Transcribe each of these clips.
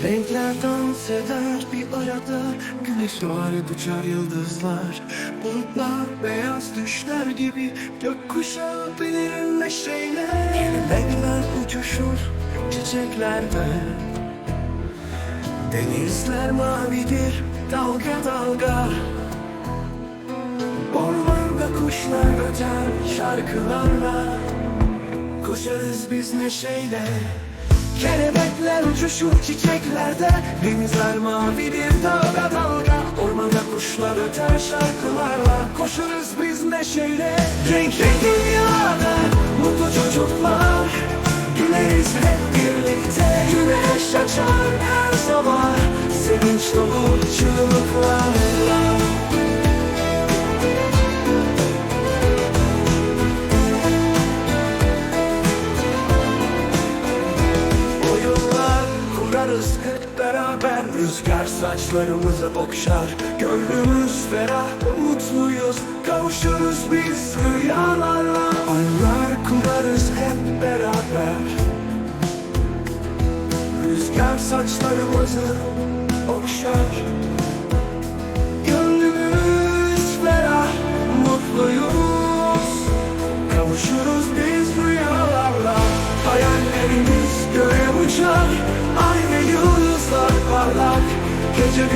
Renkler dans eder bir arada. Güneş doğar uçar yıldızlar. Bulutlar beyaz düşler gibi Gökkuşağı bilir neşeyle. Kelebekler uçuşur çiçeklerde. Denizler mavidir dalga dalga. Ormanda kuşlar öter şarkılarla. Koşarız biz neşeyle Kelebekler uçuşur çiçeklerde. Denizler mavidir dalga dalga. Ormanda kuşlar öter şarkılarla. Koşarız biz neşeyle. Renkli dünyada mutlu çocuklar. Güleriz hep birlikte. Güneş açar her sabah. Sevinç dolu çığlıklarla Rüzgar saçlarımızı okşar Gönlümüz ferah, mutluyuz Kavuşuruz biz rüyalarla. Oyunlar kurarız hep beraber. Rüzgar saçlarımızı okşar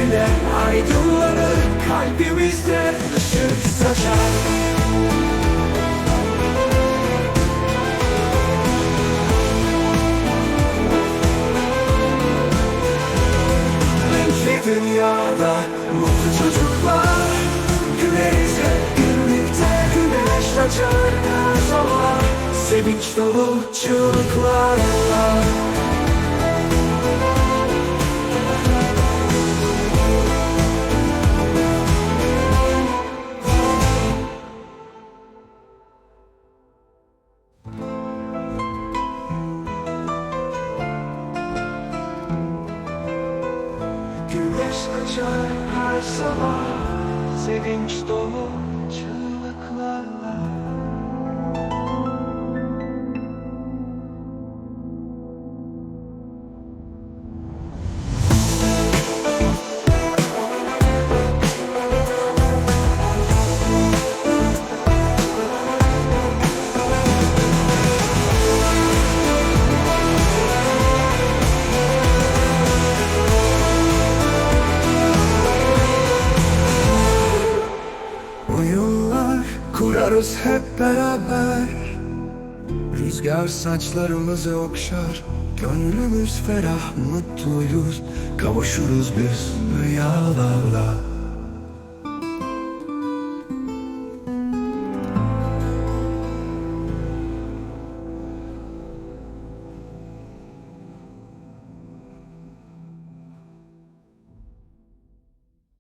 Bile aydınlanır Kalbimizde ışık saçar. Renkli dünyada mutlu çocuklar Güleriz hep birlikte Güneş açar her sabah Sevinç dolu çığlıklarla Açar her sabah Sevinç dolu kurarız hep beraber. Rüzgar saçlarımızı okşar. Gönlümüz ferah mutluyuz. Kavuşuruz biz rüyalarla